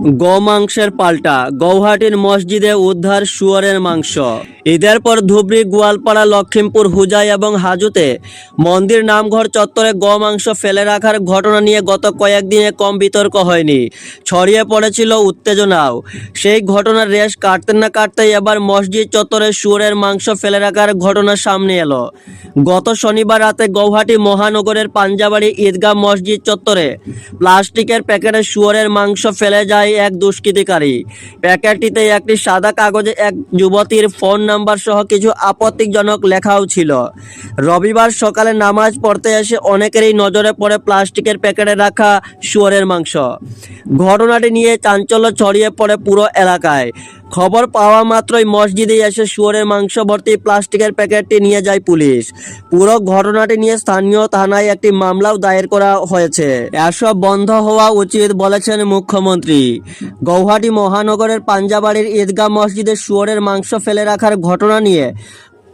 গোমাংসের পাল্টা, গৌহাটির মসজিদে উদ্ধার শুয়োরের মাংস। ঈদের পর ধুবড়ি, গোয়ালপাড়া, লক্ষিমপুর, হুজাই এবং হাজুতে মন্দির নামঘর চত্বরে গোমাংস ফেলে রাখার ঘটনা নিয়ে গত কয়েকদিনে কম বিতর্ক হয়নি। ছড়িয়ে পড়েছিল উত্তেজনাও। সেই ঘটনার রেশ কাটতে না কাটতেই এবার মসজিদ চত্বরে শুয়োরের মাংস ফেলে রাখার ঘটনা সামনে এলো। গত শনিবার রাতে গৌহাটি মহানগরের পাঞ্জাবাড়ি ঈদগাহ মসজিদ চত্বরে প্লাস্টিকের প্যাকেটে শুয়োরের মাংস ফেলে যায় এক দুষ্কৃতিকারী। প্যাকেটটিতে একটি সাদা কাগজে এক যুবতীর ফোন নাম্বার সহ কিছু আপত্তিজনক লেখাও ছিল। রবিবার সকালে নামাজ পড়তে এসে অনেকেরই নজরে পড়ে প্লাস্টিকের প্যাকেটে রাখা শুয়োরের মাংস। ঘটনাটি নিয়ে চাঞ্চল্য ছড়িয়ে পড়ে পুরো এলাকায়। খবর পাওয়া মাত্রই মসজিদে এসে শুয়োরের মাংস ভর্তি প্লাস্টিকের প্যাকেটটি নিয়ে যায় পুলিশ। পুরো ঘটনাটি নিয়ে স্থানীয় থানায় একটি মামলাও দায়ের করা হয়েছে। এসব বন্ধ হওয়া উচিত বলেছেন মুখ্যমন্ত্রী। গৌহাটি মহানগরের পাঞ্জাবাড়ির ঈদগাহ মসজিদে শুয়োরের মাংস ফেলে রাখার ঘটনা নিয়ে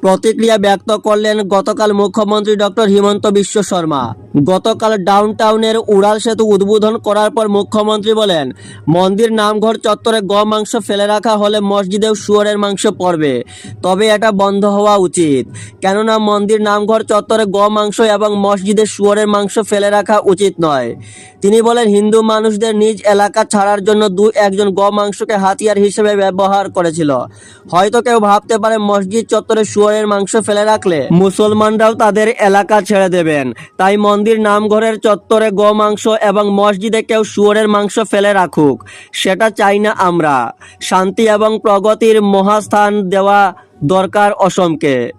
প্রতিক্রিয়া ব্যক্ত করলেন গতকাল মুখ্যমন্ত্রী ডক্টর হিমন্ত বিশ্ব শর্মা। গতকাল ডাউন টাউনের উড়াল সেতু উদ্বোধন করার পর মুখ্যমন্ত্রী বলেন, মন্দির নামঘর চত্বরে গ মাংস ফেলে রাখা হলে মসজিদেও শুয়োরের মাংস পড়বে। তবে এটা বন্ধ হওয়া উচিত। কেননা মন্দির নামঘর চত্বরে গ মাংস এবং মসজিদে শুয়োরের মাংস ফেলে রাখা উচিত নয়। তিনি বলেন, হিন্দু মানুষদের নিজ এলাকা ছাড়ার জন্য দু একজন গ মাংসকে হাতিয়ার হিসেবে ব্যবহার করেছিল। হয়তো কেউ ভাবতে পারে মসজিদ চত্বরে শুয়োরের মাংস ফেলে রাখলে মুসলমানরাও তাদের এলাকা ছেড়ে দেবেন। তাই মন্দির নামঘরের চত্বরে গো মাংস এবং মসজিদে কেউ শুয়োরের মাংস ফেলে রাখুক, সেটা চাই না আমরা। শান্তি এবং প্রগতির মহাস্থান দেওয়া দরকার অসমকে।